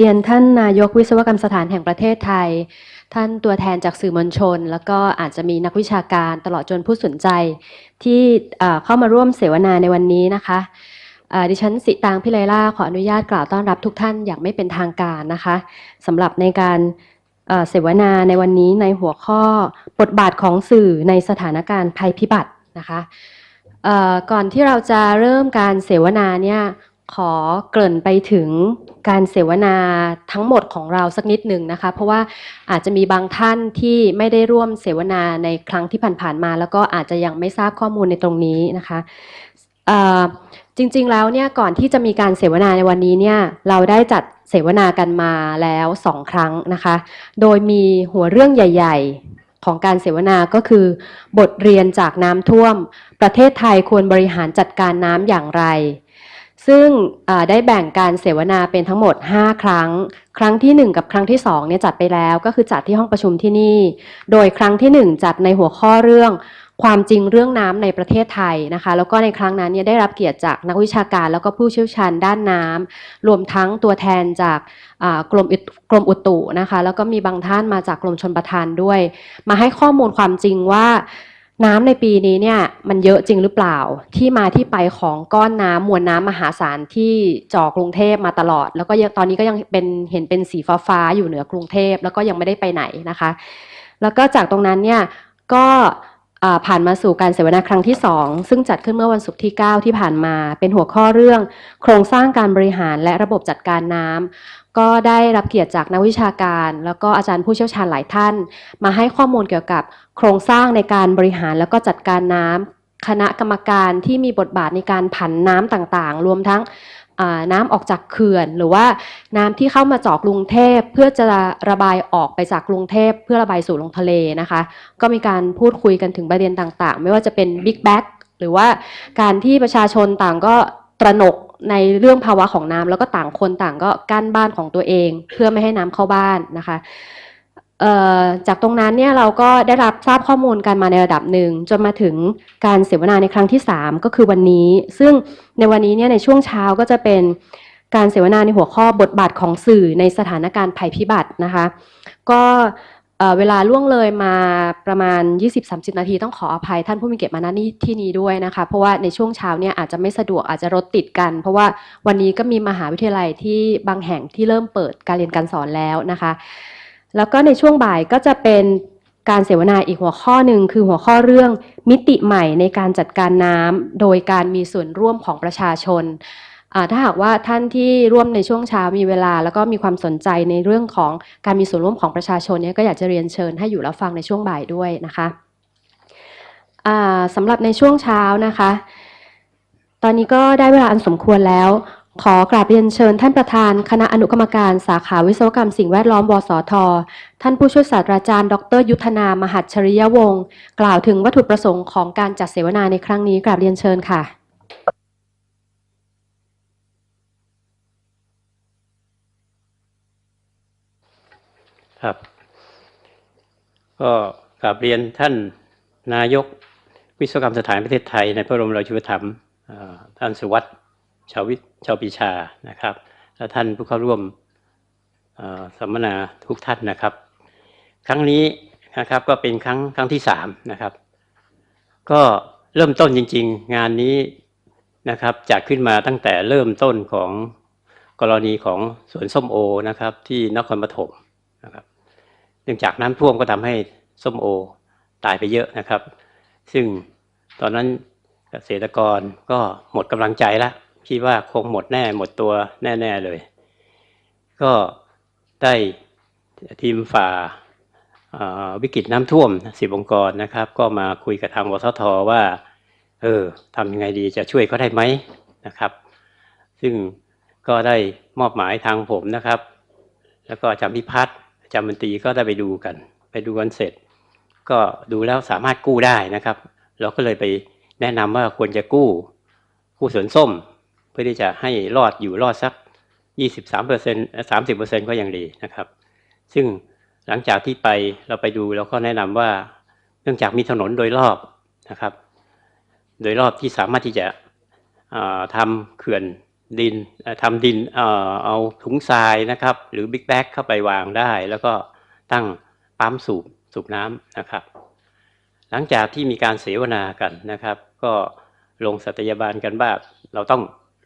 เรียนท่านนายกวิศวกรรมสถานแห่งประเทศไทย ท่านตัวแทนจากสื่อมวลชน แล้วก็อาจจะมีนักวิชาการตลอดจนผู้สนใจ ที่เข้ามาร่วมเสวนาในวันนี้นะคะดิฉันสิตางพิไลล่าขออนุญาตกล่าวต้อนรับทุกท่านอย่างไม่เป็นทางการนะคะสำหรับในการเสวนาในวันนี้ในหัวข้อบทบาทของสื่อในสถานการณ์ภัยพิบัตินะคะก่อนที่เราจะเริ่มการเสวนาเนี่ย ขอเกริ่นไปถึงการเสวนาทั้งหมดของเราสักนิดหนึ่งนะคะ เพราะว่าอาจจะมีบางท่านที่ไม่ได้ร่วมเสวนาในครั้งที่ผ่านๆมา แล้วก็อาจจะยังไม่ทราบข้อมูลในตรงนี้นะคะจริงๆแล้วเนี่ยก่อนที่จะมีการเสวนาในวันนี้เนี่ยเราได้จัดเสวนากันมาแล้วสองครั้งนะคะ โดยมีหัวเรื่องใหญ่ ๆ ของการเสวนาก็คือ บทเรียนจากน้ำท่วม ประเทศไทยควรบริหารจัดการน้ำอย่างไร ซึ่งได้แบ่งการเสวนาเป็นทั้งหมด 5 ครั้ง ครั้งที่ 1 กับครั้งที่2เนี่ยจัดไปแล้วก็คือจัดที่ห้องประชุมที่นี่ โดยครั้งที่ 1 จัดในหัวข้อเรื่องความจริงเรื่องน้ำในประเทศไทยนะคะ แล้วก็ในครั้งนั้นเนี่ยได้รับเกียรติจากนักวิชาการแล้วก็ผู้เชี่ยวชาญด้านน้ำรวมทั้งตัวแทนจากอ่ากรมกรมอุตุนะคะ แล้วก็มีบางท่านมาจากกรมชนประทานด้วย มาให้ข้อมูลความจริงว่า น้ำในปีนี้เนี่ยมันเยอะจริงหรือเปล่า ที่มาที่ไปของก้อนน้ำมวลน้ำมหาศาลที่จ่อกรุงเทพมาตลอด แล้วก็ยังตอนนี้ก็ยังเป็นเห็นเป็นสีฟ้าๆอยู่เหนือกรุงเทพแล้วก็ยังไม่ได้ไปไหนนะคะ แล้วก็จากตรงนั้นเนี่ยก็ผ่านมาสู่การเสวนาครั้งที่ 2 ซึ่งจัดขึ้นเมื่อวันศุกร์ที่ 9 ที่ผ่านมา เป็นหัวข้อเรื่อง โครงสร้างการบริหารและระบบจัดการน้ำ ก็ได้รับเกียรติจากนักวิชาการ แล้วก็อาจารย์ผู้เชี่ยวชาญหลายท่าน มาให้ข้อมูลเกี่ยวกับโครงสร้างในการบริหารแล้วก็จัดการน้ำคณะกรรมการที่มีบทบาทในการผันน้ำต่างๆ รวมทั้งน้ำออกจากเขื่อน หรือว่าน้ำที่เข้ามาเจาะกรุงเทพเพื่อจะระบายออกไปจากกรุงเทพเพื่อระบายสู่ลงทะเลนะคะ ก็มีการพูดคุยกันถึงประเด็นต่างๆ ไม่ว่าจะเป็นบิ๊กแบ็กหรือว่าการที่ประชาชนต่างก็ตระหนก ในเรื่องภาวะของน้ำแล้วก็ต่างคนต่างก็กั้นบ้านของตัวเอง เพื่อไม่ให้น้ำเข้าบ้านนะคะจากตรงนั้นเนี่ยเราก็ได้รับทราบข้อมูลกันมาในระดับหนึ่งจนมาถึงการเสวนาในครั้งที่ 3 ก็คือวันนี้ ซึ่งในวันนี้เนี่ยในช่วงเช้าก็จะเป็นการเสวนาในหัวข้อบทบาทของสื่อในสถานการณ์ภัยพิบัตินะคะ ก็ เเวลาล่วงเลยมาประมาณ 20-30 นาทีต้องขออภัยท่านผู้มีเกียรติมาณที่ที่นี้ด้วยนะคะ เพราะว่าในช่วงเช้าเนี่ยอาจจะไม่สะดวกอาจจะรถติดกัน เพราะว่าวันนี้ก็มีมหาวิทยาลัยที่บางแห่งที่เริ่มเปิดการเรียนการสอนแล้วนะคะ แล้วก็ในช่วงบ่ายก็จะเป็นการเสวนาอีกหัวข้อหนึ่งคือหัวข้อเรื่องมิติใหม่ในการจัดการน้ำโดยการมีส่วนร่วมของประชาชน ถ้าหากว่าท่านที่ร่วมในช่วงเช้ามีเวลา แล้วก็มีความสนใจในเรื่องของการมีส่วนร่วมของประชาชนเนี่ยก็อยากจะเรียนเชิญให้อยู่รับฟังในช่วงบ่ายด้วยนะคะสำหรับในช่วงเช้านะคะ ตอนนี้ก็ได้เวลาอันสมควรแล้ว ขอกราบเรียนเชิญ ท่านประธานคณะอนุกรรมการสาขาวิศวกรรมสิ่งแวดล้อมวสท ท่านผู้ช่วยศาสตราจารย์ ดร ยุทธนามหัชชริยวงศ์กล่าวถึงวัตถุประสงค์ของการจัดเสวนาในครั้งนี้กราบเรียนเชิญค่ะ ครับ ก็กราบเรียนท่านนายกวิศวกรรมสถานประเทศไทย ในพระบรมราชูปถัมภ์ท่านสุวัสด์ชาววิทย์ชาวปีชานะครับ และท่านผู้เข้าร่วมสัมมนาทุกท่านนะครับ ครั้งนี้นะครับก็เป็นครั้งครั้งที่สามนะครับ ก็เริ่มต้นจริง ๆ งานนี้นะครับจัดขึ้นมาตั้งแต่เริ่มต้นของกรณีของสวนส้มโอนะครับที่นครปฐม เนื่องจากน้ำท่วมก็ทำให้ส้มโอตายไปเยอะนะครับ ซึ่งตอนนั้นเกษตรกรก็หมดกำลังใจละคิดว่าคงหมดแน่หมดตัวแน่ ๆเลย ก็ได้ทีมฝ่าวิกฤตน้ำท่วมสิบองค์กรนะครับ ก็มาคุยกับทางวสทว่า เออทำยังไงดีจะช่วยเขาได้ไหมนะครับ ซึ่งก็ได้มอบหมายทางผมนะครับ แล้วก็อาจารย์พิพัฒน์ อาจารย์มนตรีก็ได้ไปดูกัน ไปดูกันเสร็จ ก็ดูแล้วสามารถกู้ได้นะครับ เราก็เลยไปแนะนำว่าควรจะกู้กู้สวนส้ม เพื่อที่จะให้รอดอยู่รอดสัก 23เปอร์เซ็นต์30เปอร์เซ็นก็ยังดีนะครับ ซึ่งหลังจากที่ไปเราไปดูเราก็แนะนำว่าเนื่องจากมีถนนโดยรอบนะครับ โดยรอบที่สามารถที่จะอ่าทำเขื่อน ดินทำดินเอ่อเอาถุงทรายนะครับ หรือบิ๊กแบ็กเข้าไปวางได้ แล้วก็ตั้งปั๊มสูบสูบน้ำนะครับ หลังจากที่มีการเสวนากันนะครับ ก็ลงสัตยาบาลกันว่าเราต้อง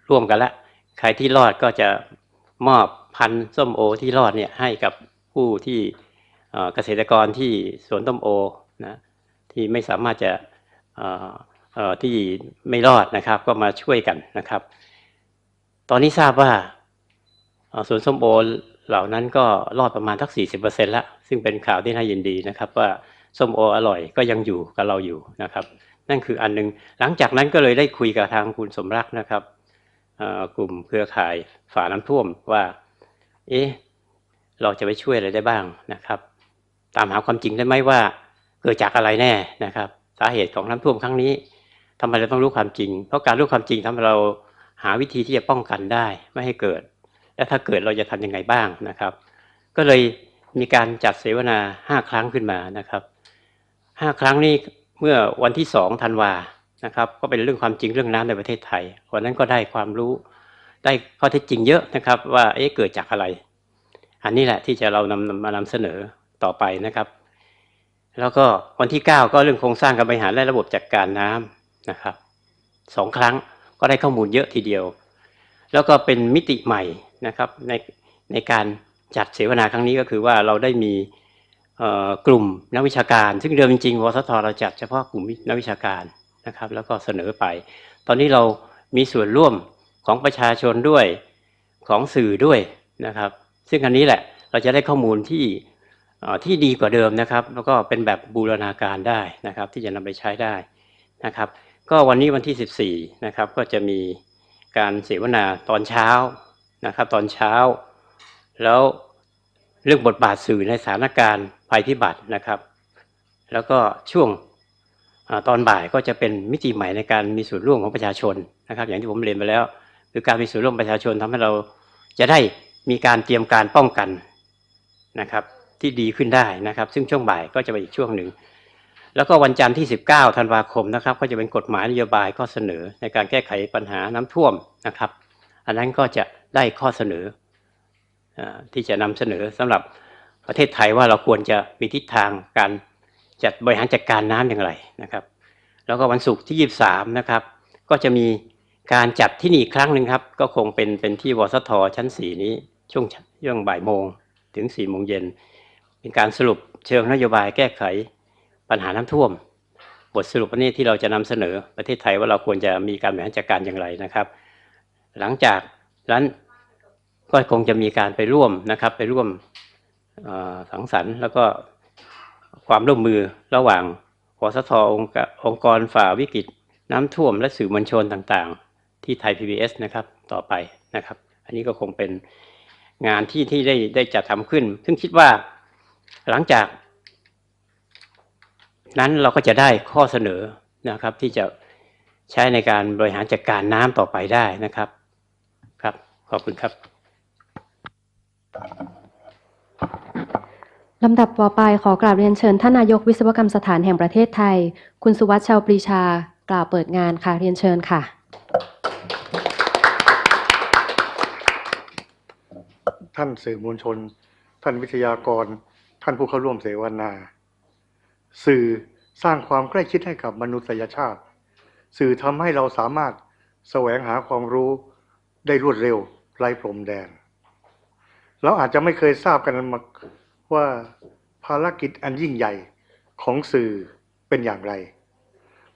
ร่วมกันละ ใครที่รอดก็จะมอบพันส้มโอที่รอดเนี่ยให้กับผู้ที่เกษตรกรที่สวนส้มโอนะที่ไม่สามารถจะที่ไม่รอดนะครับ ก็มาช่วยกันนะครับ ตอนนี้ทราบว่าสวนส้มโอเหล่านั้นก็รอดประมาณทัก 40%แล้ว ซึ่งเป็นข่าวที่น่ายินดีนะครับ ว่าส้มโออร่อยก็ยังอยู่กับเราอยู่นะครับ นั่นคืออันหนึง หลังจากนั้นก็เลยได้คุยกับทางคุณสมรักนะครับกลุ่มเครือข่ายฝ่าน้ำท่วมว่า เอ๊ะเราจะไปช่วยอะไรได้บ้างนะครับ ตามหาความจริงได้ไหมว่า เกิดจากอะไรแน่นะครับ สาเหตุของน้ำท่วมครั้งนี้ทำไมเราต้องรู้ความจริง เพราะการรู้ความจริงทำให้เรา หาวิธีที่จะป้องกันได้ไม่ให้เกิด และถ้าเกิดเราจะทำยังไงบ้างนะครับ ก็เลยมีการจัดเสวนาห้าครั้งขึ้นมานะครับห้าครั้งนี้เมื่อวันที่สองธันวานะครับ ก็เป็นเรื่องความจริงเรื่องน้ำในประเทศไทยวันนั้นก็ได้ความรู้ได้ข้อเท็จจริงเยอะนะครับ ว่าเอ๊ะเกิดจากอะไร อันนี้แหละที่จะเรานำมานำเสนอต่อไปนะครับ แล้วก็วันที่ 9 ก็เรื่องโครงสร้างการบริหารและระบบจัดการน้ำนะครับสองครั้ง ก็ได้ข้อมูลเยอะทีเดียว แล้วก็เป็นมิติใหม่นะครับในในการจัดเสวนาครั้งนี้ก็คือว่าเราได้มีกลุ่มนักวิชาการ ซึ่งเดิมจริงๆวสทเราจัดเฉพาะกลุ่มนักวิชาการนะครับ แล้วก็เสนอไป ตอนนี้เรามีส่วนร่วมของประชาชนด้วยของสื่อด้วยนะครับ ซึ่งอันนี้แหละเราจะได้ข้อมูลที่ที่ดีกว่าเดิมนะครับ แล้วก็เป็นแบบบูรณาการได้นะครับ ที่จะนำไปใช้ได้นะครับ ก็วันนี้วันที่ 14นะครับก็จะมีการเสวนาตอนเช้านะครับ ตอนเช้า แล้วเรื่องบทบาทสื่อในสถานการณ์ภัยพิบัตินะครับ แล้วก็ช่วงอตอนบ่ายก็จะเป็นมิติใหม่ในการมีส่วนร่วมของประชาชนนะครับ อย่างที่ผมเรียนไปแล้ว คือการมีส่วนร่วมประชาชนทำให้เราจะได้มีการเตรียมการป้องกันนะครับ ที่ดีขึ้นได้นะครับ ซึ่งช่วงบ่ายก็จะเป็นอีกช่วงหนึ่ง แล้วก็วันจันทร์ที่ 19ธันวาคมนะครับ ก็จะเป็นกฎหมายนโยบายข้อเสนอในการแก้ไขปัญหาน้ำท่วมนะครับ อันนั้นก็จะได้ข้อเสนอที่จะนำเสนอสำหรับประเทศไทยว่าเราควรจะมีทิศทางการจัดบริหารจัดการน้ำอย่างไรนะครับ แล้วก็วันศุกร์ที่ 23 นะครับ ก็จะมีการจัดที่นี่อีกครั้งหนึ่งครับ ก็คงเป็นเป็นที่วสทชั้น 4 นี้ช่วงช่วงบ่ายโมงถึง4โมงเย็นเป็นการสรุปเชิงนโยบายแก้ไข ปัญหาน้ำท่วม บทสรุปอันนี้ที่เราจะนำเสนอประเทศไทยว่าเราควรจะมีการบริหารจัดการอย่างไรนะครับ หลังจากนั้นก็คงจะมีการไปร่วมนะครับไปร่วมสังสรรค์ แล้วก็ความร่วมมือระหว่างวสทอองค์กรฝ่าวิกฤตน้ำท่วมและสื่อมวลชนต่างๆ ที่ไทย PBS นะครับต่อไปนะครับ อันนี้ก็คงเป็นงานที่ที่ได้ได้จัดทำขึ้น ซึ่งคิดว่าหลังจาก นั้นเราก็จะได้ข้อเสนอนะครับ ที่จะใช้ในการบริหารจัดการน้ำต่อไปได้นะครับครับ ขอบคุณครับลำดับต่อไปขอกราบเรียนเชิญท่านนายกวิศวกรรมสถานแห่งประเทศไทย คุณสุวัชชาวปรีชากล่าวเปิดงานค่ะเรียนเชิญค่ะ ท่านสื่อมวลชน ท่านวิทยากร ท่านผู้เข้าร่วมเสวนา สื่อสร้างความใกล้ชิดให้กับมนุษยชาติ สื่อทำให้เราสามารถแสวงหาความรู้ได้รวดเร็วไร้พรมแดน เราอาจจะไม่เคยทราบกันมาว่าภารกิจอันยิ่งใหญ่ของสื่อเป็นอย่างไร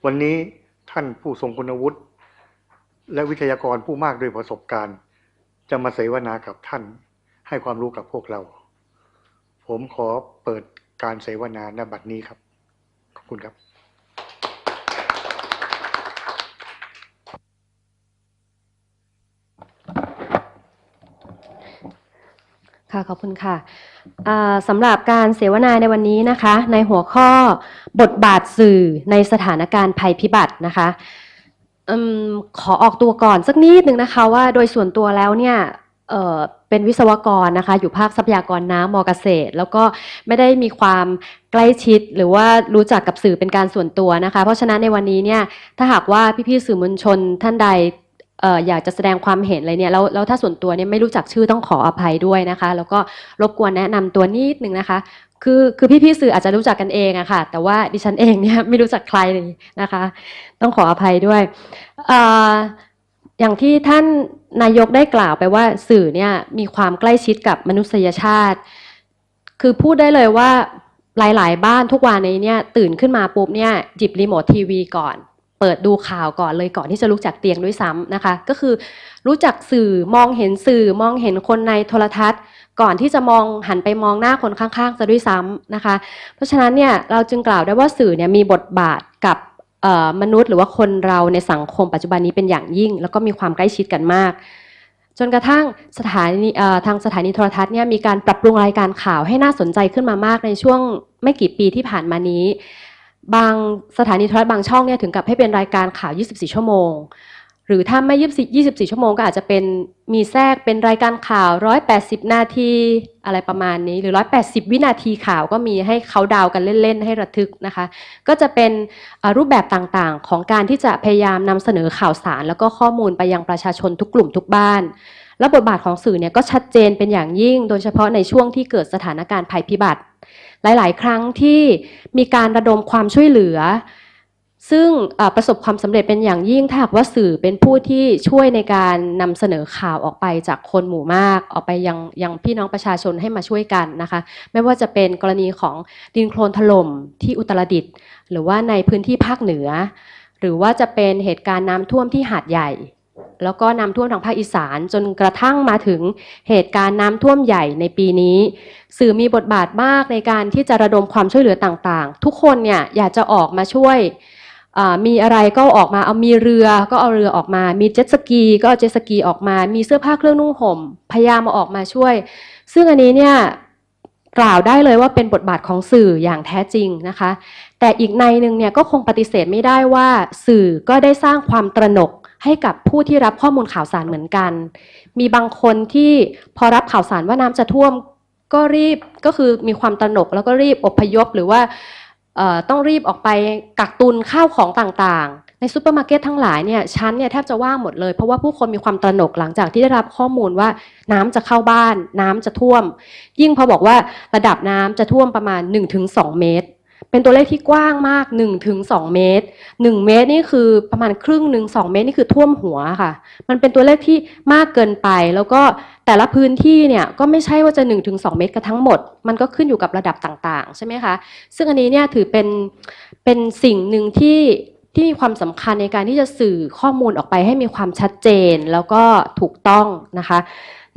วันนี้ท่านผู้ทรงคุณวุฒิและวิทยากรผู้มากด้วยประสบการณ์ จะมาเสวนากับท่านให้ความรู้กับพวกเรา ผมขอเปิดการเสวนาณบัดนี้ครับขอบ คุณครับค่ะขอบคุณค่ะสำหรับการเสวนาในวันนี้นะคะ ในหัวข้อบทบาทสื่อในสถานการณ์ภัยพิบัตินะคะอขอออกตัวก่อนสักนิดนึงนะคะว่าโดยส่วนตัวแล้วเนี่ย เป็นวิศวกรนะคะ อยู่ภาคทรัพยากรน้ำมอเกษตร แล้วก็ไม่ได้มีความใกล้ชิดหรือว่ารู้จักกับสื่อเป็นการส่วนตัวนะคะ เพราะฉะนั้นในวันนี้เนี่ยถ้าหากว่าพี่ๆสื่อมวลชนท่านใดอยากจะแสดงความเห็นอะไรเนี่ยแล้วแล้วถ้าส่วนตัวเนี่ยไม่รู้จักชื่อต้องขออภัยด้วยนะคะ แล้วก็รบกวนแนะนำตัวนิดนึงนะคะ คือคือพี่ๆสื่ออาจจะรู้จักกันเองอะค่ะ แต่ว่าดิฉันเองเนี่ยไม่รู้จักใครเลยนะคะ ต้องขออภัยด้วย อย่างที่ท่านนายกได้กล่าวไปว่าสื่อเนี่ยมีความใกล้ชิดกับมนุษยชาติ คือพูดได้เลยว่าหลาย ๆ บ้านทุกวันนี้เนี่ยตื่นขึ้นมาปุ๊บเนี่ยหยิบรีโมททีวีก่อน เปิดดูข่าวก่อนเลยก่อนที่จะลุกจากเตียงด้วยซ้ำนะคะ ก็คือรู้จักสื่อมองเห็นสื่อมองเห็นคนในโทรทัศน์ ก่อนที่จะมองหันไปมองหน้าคนข้างๆจะด้วยซ้ำนะคะ เพราะฉะนั้นเนี่ยเราจึงกล่าวได้ว่าสื่อเนี่ยมีบทบาทกับ มนุษย์หรือว่าคนเราในสังคมปัจจุบันนี้เป็นอย่างยิ่ง แล้วก็มีความใกล้ชิดกันมาก จนกระทั่งสถานีทางสถานีโทรทัศน์เนี่ยมีการปรับปรุงรายการข่าวให้น่าสนใจขึ้นมามากในช่วงไม่กี่ปีที่ผ่านมานี้ บางสถานีโทรทัศน์บางช่องเนี่ยถึงกับให้เป็นรายการข่าว 24 ชั่วโมง หรือถ้าไม่24 24ชั่วโมงก็อาจจะเป็นมีแทรกเป็นรายการข่าว180นาทีอะไรประมาณนี้ หรือ180วินาทีข่าวก็มีให้เขาดาวกันเล่นๆ ให้ระทึกนะคะ ก็จะเป็นรูปแบบต่างๆ ของการที่จะพยายามนำเสนอข่าวสาร แล้วก็ข้อมูลไปยังประชาชนทุกกลุ่มทุกบ้าน และบทบาทของสื่อเนี่ยก็ชัดเจนเป็นอย่างยิ่ง โดยเฉพาะในช่วงที่เกิดสถานการณ์ภัยพิบัติ หลาย ๆ ครั้งที่มีการระดมความช่วยเหลือ ซึ่งประสบความสำเร็จเป็นอย่างยิ่งถ้าหากว่าสื่อเป็นผู้ที่ช่วยในการนำเสนอข่าวออกไปจากคนหมู่มาก ออกไปยังยังพี่น้องประชาชนให้มาช่วยกันนะคะ ไม่ว่าจะเป็นกรณีของดินโคลนถล่มที่อุตรดิตถ์หรือว่าในพื้นที่ภาคเหนือ หรือว่าจะเป็นเหตุการณ์น้ำท่วมที่หาดใหญ่ แล้วก็น้ำท่วมทางภาคอีสานจนกระทั่งมาถึงเหตุการณ์น้ำท่วมใหญ่ในปีนี้ สื่อมีบทบาทมากในการที่จะระดมความช่วยเหลือต่างๆ ทุกคนเนี่ยอยากจะออกมาช่วย มีอะไรก็ออกมาเอามีเรือก็เอาเรือออกมา มีเจ็ตสกีก็เอาเจ็ตสกีออกมา มีเสื้อผ้าเครื่องนุ่งห่มพยายามมาออกมาช่วย ซึ่งอันนี้เนี่ยกล่าวได้เลยว่าเป็นบทบาทของสื่ออย่างแท้จริงนะคะ แต่อีกในหนึ่งเนี่ยก็คงปฏิเสธไม่ได้ว่า สื่อก็ได้สร้างความตระหนกให้กับผู้ที่รับข้อมูลข่าวสารเหมือนกัน มีบางคนที่พอรับข่าวสารว่าน้ำจะท่วม ก็รีบก็คือมีความตระหนกแล้วก็รีบอพยพหรือว่า ต้องรีบออกไปกักตุนข้าวของต่างๆ ในซูเปอร์มาร์เก็ตทั้งหลายเนี่ยชั้นเนี่ยแทบจะว่างหมดเลย เพราะว่าผู้คนมีความตระหนกหลังจากที่ได้รับข้อมูลว่าน้ำจะเข้าบ้าน น้ำจะท่วม ยิ่งพอบอกว่าระดับน้ำจะท่วมประมาณ 1-2 เมตร เป็นตัวเลขที่กว้างมาก1-2เมตร 1 เมตรนี่คือประมาณครึ่งหนึ่ง2เมตรนี่คือท่วมหัวค่ะ มันเป็นตัวเลขที่มากเกินไป แล้วก็แต่ละพื้นที่เนี่ยก็ไม่ใช่ว่าจะ1-2เมตรกันทั้งหมด มันก็ขึ้นอยู่กับระดับต่างๆ ใช่ไหมคะ ซึ่งอันนี้เนี่ยถือเป็นเป็นสิ่งหนึ่งที่ที่มีความสำคัญในการที่จะสื่อข้อมูลออกไปให้มีความชัดเจนแล้วก็ถูกต้องนะคะ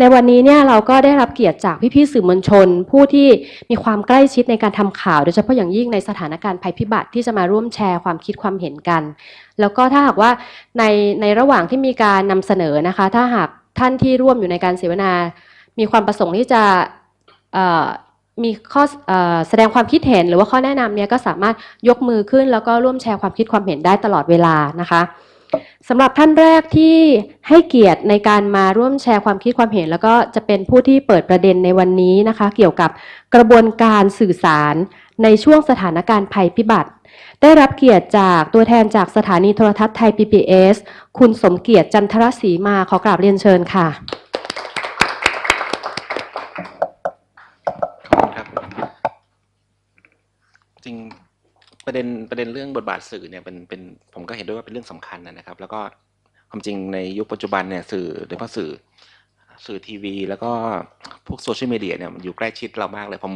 ในวันนี้เนี่ยเราก็ได้รับเกียรติจากพี่ๆสื่อมวลชน ผู้ที่มีความใกล้ชิดในการทำข่าว โดยเฉพาะอย่างยิ่งในสถานการณ์ภัยพิบัติที่จะมาร่วมแชร์ความคิดความเห็นกัน แล้วก็ถ้าหากว่าในในระหว่างที่มีการนำเสนอนะคะ ถ้าหากท่านที่ร่วมอยู่ในการเสวนา มีความประสงค์ที่จะมีข้อเอ่อแสดงความคิดเห็นหรือว่าข้อแนะนำเนี่ยก็สามารถยกมือขึ้น แล้วก็ร่วมแชร์ความคิดความเห็นได้ตลอดเวลานะคะ สำหรับท่านแรกที่ให้เกียรติในการมาร่วมแชร์ความคิดความเห็น แล้วก็จะเป็นผู้ที่เปิดประเด็นในวันนี้นะคะ เกี่ยวกับกระบวนการสื่อสารในช่วงสถานการณ์ภัยพิบัติ ได้รับเกียรติจากตัวแทนจากสถานีโทรทัศน์ไทย PBS คุณสมเกียรติจันทรศรีมาขอกราบเรียนเชิญค่ะ ขอบคุณครับ จริง ประเด็นประเด็นเรื่องบทบาทสื่อเนี่ยเป็นเป็นผมก็เห็นด้วยว่าเป็นเรื่องสำคัญนะครับ แล้วก็ความจริงในยุคปัจจุบันเนี่ยสื่อโดยเฉพาะสื่อสื่อทีวี แล้วก็พวกโซเชียลมีเดียเนี่ยมันอยู่ใกล้ชิดเรามากเลยผม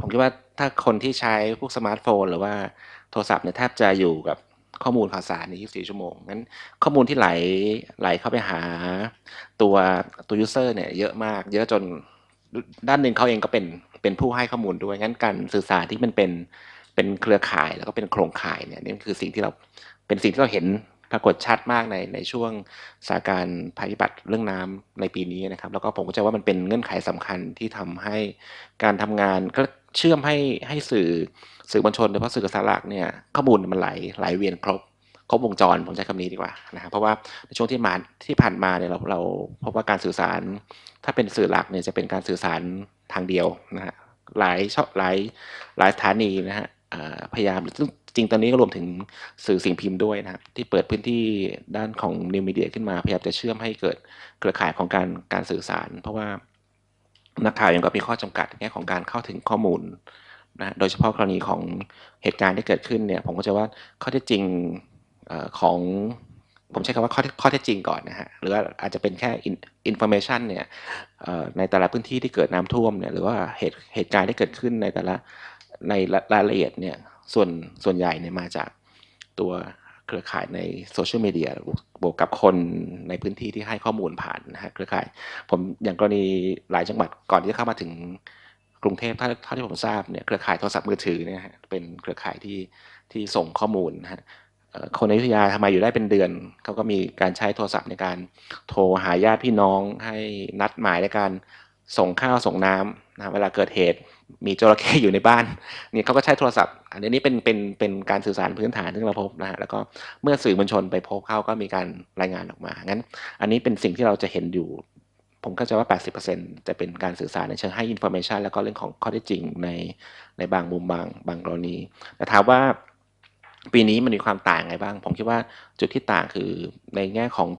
ผมคิดว่าถ้าคนที่ใช้พวกสมาร์ทโฟน หรือว่าโทรศัพท์เนี่ยแทบจะอยู่กับข้อมูลข่าวสารใน 24 ชั่วโมง งั้นข้อมูลที่ไหลไหลเข้าไปหาตัวตัวยูเซอร์เนี่ยเยอะมาก เยอะจนด้านหนึ่งเขาเองก็เป็นเป็นผู้ให้ข้อมูลด้วย งั้นการสื่อสารที่มันเป็น เป็นเครือข่ายแล้วก็เป็นโครงข่ายเนี่ยนี่คือสิ่งที่เราเป็นสิ่งที่เราเห็นปรากฏชัดมากในในช่วงสถานการณ์ภัยพิบัติเรื่องน้ำในปีนี้นะครับ แล้วก็ผมก็จะว่ามันเป็นเงื่อนไขสำคัญที่ทำให้การทำงานก็เชื่อมให้ให้สื่อสื่อมวลชนโดยเฉพาะสื่อกระแสหลักเนี่ยข้อมูลมันไหลไหลเวียนครบครบวงจรผมใช้คำนี้ดีกว่านะครับเพราะว่าในช่วงที่มาที่ผ่านมาเนี่ยเราเราพบว่าการสื่อสาร ถ้าเป็นสื่อหลักเนี่ยจะเป็นการสื่อสารทางเดียวนะฮะหลายช่องหลายหลายสถานีนะฮะ พยายามซึ่งจริงตอนนี้ก็รวมถึงสื่อสิ่งพิมพ์ด้วยนะครับที่เปิดพื้นที่ด้านของนิวมีเดียขึ้นมา พยายามจะเชื่อมให้เกิดเครือข่ายของการการสื่อสาร เพราะว่านักข่าวยังก็มีข้อจำกัดในแง่ของการเข้าถึงข้อมูลนะโดยเฉพาะกรณีของเหตุการณ์ที่เกิดขึ้นเนี่ยผมก็จะว่าข้อเท็จจริงอของผมใช้คำว่าข้อเท็จข้อเท็จจริงก่อนนะฮะหรือว่าอาจจะเป็นแค่อินโฟเมชันเนี่ยในแต่ละพื้นที่ที่เกิดน้ำท่วมเนี่ยหรือว่าเหตุเหตุการณ์ที่เกิดขึ้นในแต่ละ ในรายละเอียดเนี่ยส่วนส่วนใหญ่เนี่ยมาจากตัวเครือข่ายในโซเชียลมีเดียบวกกับคนในพื้นที่ที่ให้ข้อมูลผ่านนะฮะเครือข่าย ผมอย่างกรณีหลายจังหวัดก่อนที่จะเข้ามาถึงกรุงเทพเท่าที่ผมทราบเนี่ยเครือข่ายโทรศัพท์มือถือเนี่ยฮะเป็นเครือข่ายที่ที่ส่งข้อมูลนะฮะคนในอยุธยาทำไมอยู่ได้เป็นเดือนเขาก็มีการใช้โทรศัพท์ในการโทรหาญาติพี่น้องให้นัดหมายในการส่งข้าวส่งน้ำ นะเวลาเกิดเหตุมีจระเข้อยู่ในบ้านเนี่ยเขาก็ใช้โทรศัพท์ อันนี้เป็นเป็นเป็นการสื่อสารพื้นฐานที่เราพบนะฮะแล้วก็เมื่อสื่อมวลชนไปพบเข้าก็มีการรายงานออกมางั้น อันนี้เป็นสิ่งที่เราจะเห็นอยู่ ผมก็จะว่า 80%จะเป็นการสื่อสารในเชิงให้อินโฟ a t ชันแล้วก็เรื่องของข้อเท็จจริงในในบางมุมบางบางกรณีแต่ถามว่าปีนี้มันมีความต่างไงบ้าง ผมคิดว่าจุดที่ต่างคือในแง่ของ